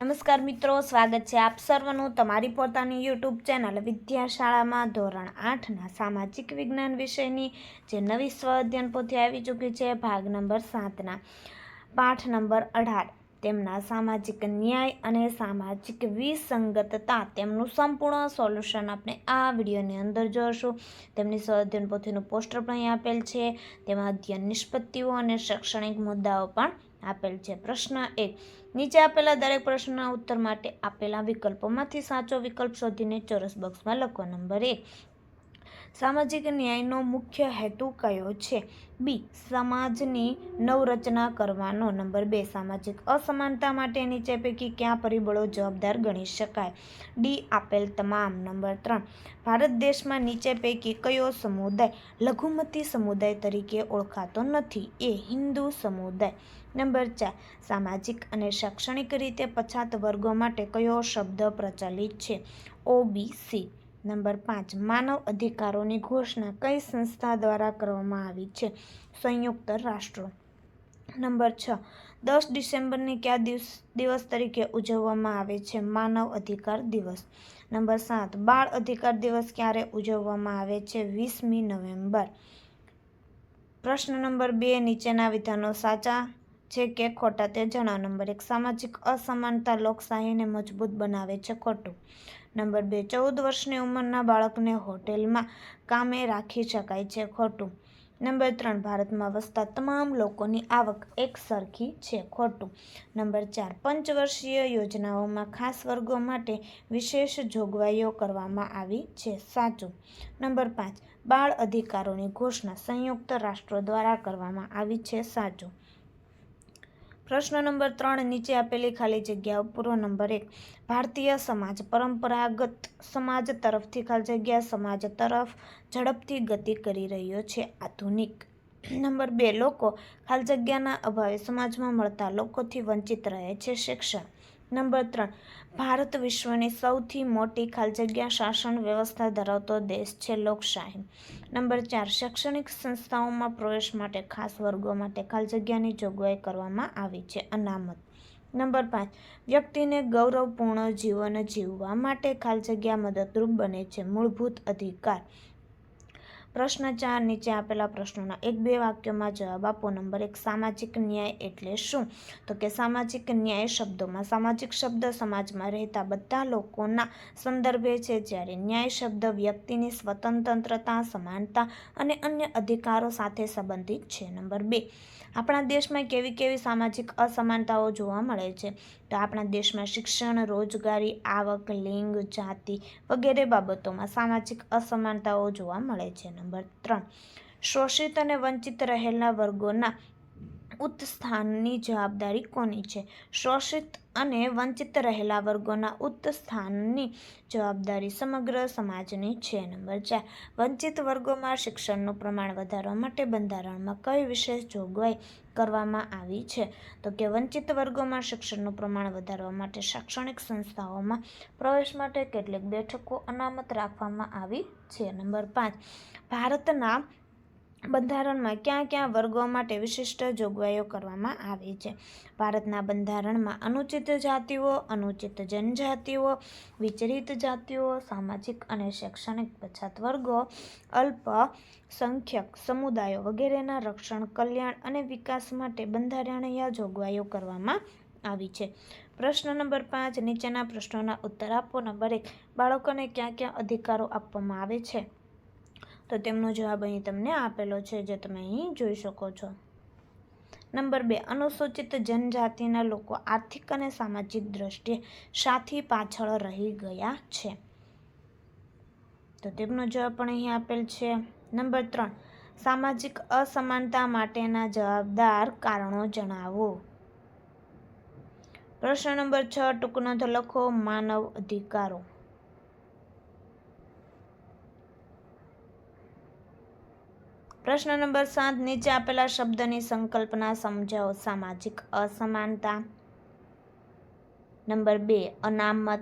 નમસ્કાર મિત્રો, સ્વાગત છે આપ સર્વનું તમારી પોતાની યુટ્યુબ ચેનલ વિદ્યાશાળામાં ધોરણ આઠના સામાજિક વિજ્ઞાન વિષયની, જે નવી સ્વ અધ્યયન પોથી આવી ચૂકી છે, ભાગ નંબર સાતના. પાઠ નંબર અઢાર. તેમના સામાજિક ન્યાય અને સામાજિક વિસંગતતા તેમનું સંપૂર્ણ સોલ્યુશન આપણે આ વિડીયોની અંદર જોઈશું તેમની સ્વ અધ્યયન પોથીનું પોસ્ટર પણ અહીં આપેલ છે. તેમાં અધ્યયન નિષ્પત્તિઓ અને શૈક્ષણિક મુદ્દાઓ પણ આપેલ છે. પ્રશ્ન એક નીચે આપેલા દરેક પ્રશ્નના ઉત્તર માટે આપેલા વિકલ્પોમાંથી સાચો વિકલ્પ શોધીને ચોરસ બોક્સમાં લખો. નંબર એક સામાજિક ન્યાયનો મુખ્ય હેતુ કયો છે? બી, સમાજની નવરચના કરવાનો. નંબર બે, સામાજિક અસમાનતા માટે નીચે પૈકી કયા પરિબળો જવાબદાર ગણી શકાય? ડી, આપેલ તમામ. નંબર ત્રણ, ભારત દેશમાં નીચે પૈકી કયો સમુદાય લઘુમતી સમુદાય તરીકે ઓળખાતો નથી? એ, હિન્દુ સમુદાય. નંબર ચાર, સામાજિક અને શૈક્ષણિક રીતે પછાત વર્ગો માટે કયો શબ્દ પ્રચલિત છે? ઓબીસી નંબર પાંચ, માનવ અધિકારોની ઘોષણા કઈ સંસ્થા દ્વારા કરવામાં આવી છે? સંયુક્ત રાષ્ટ્રો. નંબર છ, દસ ડિસેમ્બરની કયા દિવસ દિવસ તરીકે ઉજવવામાં આવે છે? માનવ અધિકાર દિવસ. નંબર સાત, બાળ અધિકાર દિવસ ક્યારે ઉજવવામાં આવે છે? વીસમી નવેમ્બર. પ્રશ્ન નંબર બે, નીચેના વિધાનો સાચા છે કે ખોટા તે જણાવો. નંબર એક, સામાજિક અસમાનતા લોકશાહીને મજબૂત બનાવે છે. ખોટું. નંબર બે, ચૌદ વર્ષની ઉંમરના બાળકને હોટેલમાં કામે રાખી શકાય છે ખોટું. નંબર ત્રણ, ભારતમાં વસતા તમામ લોકોની આવક એક સરખી છે ખોટું. નંબર ચાર, પંચવર્ષીય યોજનાઓમાં ખાસ વર્ગો માટે વિશેષ જોગવાઈઓ કરવામાં આવી છે સાચું. નંબર પાંચ, બાળ અધિકારોની ઘોષણા સંયુક્ત રાષ્ટ્રો દ્વારા કરવામાં આવી છે સાચું. પ્રશ્ન નંબર ત્રણ નીચે આપેલી ખાલી જગ્યાઓ પૂર્વ નંબર એક, ભારતીય સમાજ પરંપરાગત સમાજ તરફથી ખાલી જગ્યા સમાજ તરફ ઝડપથી ગતિ કરી રહ્યો છે, આધુનિક. નંબર બે, લોકો ખાલી જગ્યાના અભાવે સમાજમાં મળતા લોકોથી વંચિત રહે છે શિક્ષણ. નંબર ત્રણ. ભારત વિશ્વની સૌથી મોટી ખાલી જગ્યા શાસન વ્યવસ્થા ધરાવતો દેશ છે લોકશાહી. નંબર ચાર, શૈક્ષણિક સંસ્થાઓમાં પ્રવેશ માટે ખાસ વર્ગો માટે ખાલી જગ્યાની જોગવાઈ કરવામાં આવી છે અનામત. નંબર પાંચ, વ્યક્તિને ગૌરવપૂર્ણ જીવન જીવવા માટે ખાલી જગ્યા મદદરૂપ બને છે. મૂળભૂત અધિકાર પ્રશ્ન ચાર નીચે આપેલા પ્રશ્નોના એક બે વાક્યોમાં જવાબ આપો. નંબર એક, સામાજિક ન્યાય એટલે શું? તો કે સામાજિક ન્યાય શબ્દોમાં, સામાજિક શબ્દ સમાજમાં રહેતા બધા લોકોના સંદર્ભે છે. જ્યારે ન્યાય શબ્દ વ્યક્તિની સ્વતંત્રતા, સમાનતા અને અન્ય અધિકારો સાથે સંબંધિત છે. નંબર બે આપણા દેશમાં કેવી કેવી સામાજિક અસમાનતાઓ જોવા મળે છે? તો આપણા દેશમાં શિક્ષણ, રોજગારી, આવક, લિંગ, જાતિ વગેરે બાબતોમાં સામાજિક અસમાનતાઓ જોવા મળે છે. નંબર ત્રણ. શોષિત અને વંચિત રહેલા વર્ગોના ઉત્થાનની જવાબદારી કોની છે? શોષિત અને વંચિત રહેલા વર્ગોના ઉત્થાનની જવાબદારી સમગ્ર સમાજની છે. નંબર ચાર. વંચિત વર્ગોમાં શિક્ષણનું પ્રમાણ વધારવા માટે બંધારણમાં કઈ વિશેષ જોગવાઈ કરવામાં આવી છે? તો કે વંચિત વર્ગોમાં શિક્ષણનું પ્રમાણ વધારવા માટે શૈક્ષણિક સંસ્થાઓમાં પ્રવેશ માટે કેટલીક બેઠકો અનામત રાખવામાં આવી છે. નંબર પાંચ. ભારતના બંધારણમાં ક્યાં ક્યાં વર્ગો માટે વિશિષ્ટ જોગવાઈઓ કરવામાં આવી છે? ભારતના બંધારણમાં અનુચિત જાતિઓ, અનુચિત જનજાતિઓ વિચરિત જાતિઓ, સામાજિક અને શૈક્ષણિક પછાત વર્ગો, અલ્પ સંખ્યક સમુદાયો વગેરેના રક્ષણ, કલ્યાણ અને વિકાસ માટે બંધારણીય જોગવાઈઓ કરવામાં આવી છે. પ્રશ્ન નંબર પાંચ, નીચેના પ્રશ્નોના ઉત્તર આપો. નંબર એક, બાળકોને ક્યાં ક્યાં અધિકારો આપવામાં આવે છે? તો તેમનો જવાબ અહીં તમને આપેલો છે, જે તમે અહીં જોઈ શકો છો. નંબર બે, અનુસૂચિત જનજાતિના લોકો આર્થિક અને સામાજિક દ્રષ્ટિએ સાથી પાછળ રહી ગયા છે. તો તેમનો જવાબ પણ અહીં આપેલ છે. નંબર ત્રણ, સામાજિક અસમાનતા માટેના જવાબદાર કારણો જણાવો. પ્રશ્ન નંબર છ, ટૂંકનો લખો, માનવ અધિકારો. પ્રશ્ન નંબર સાત, નીચે આપેલા શબ્દની સંકલ્પના સમજાવો. સામાજિક અસમાનતા. નંબર બે, અનામત.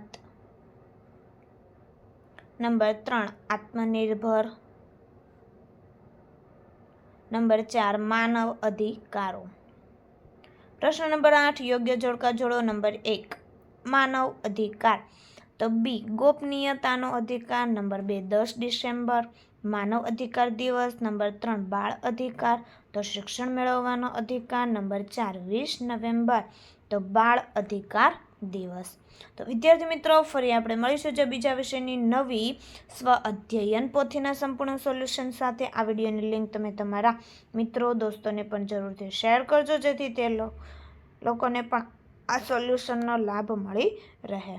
નંબર ત્રણ, આત્મનિર્ભર. નંબર ચાર, માનવ અધિકારો. પ્રશ્ન નંબર આઠ, યોગ્ય જોડકા જોડો. નંબર એક, માનવ અધિકાર. તો બી, ગોપનીયતાનો અધિકાર. નંબર બે, દસ ડિસેમ્બર, માનવ અધિકાર દિવસ. નંબર ત્રણ, બાળ અધિકાર, તો શિક્ષણ મેળવવાનો અધિકાર. નંબર ચાર, વીસ નવેમ્બર, તો બાળ અધિકાર દિવસ. તો વિદ્યાર્થી મિત્રો, ફરી આપણે મળીશું જે બીજા વિષયની નવી સ્વ અધ્યયન પોથીના સંપૂર્ણ સોલ્યુશન સાથે. આ વિડીયોની લિંક તમે તમારા મિત્રો, દોસ્તોને પણ જરૂરથી શેર કરજો જેથી તે લોકોને પણ આ સોલ્યુશનનો લાભ મળી રહે.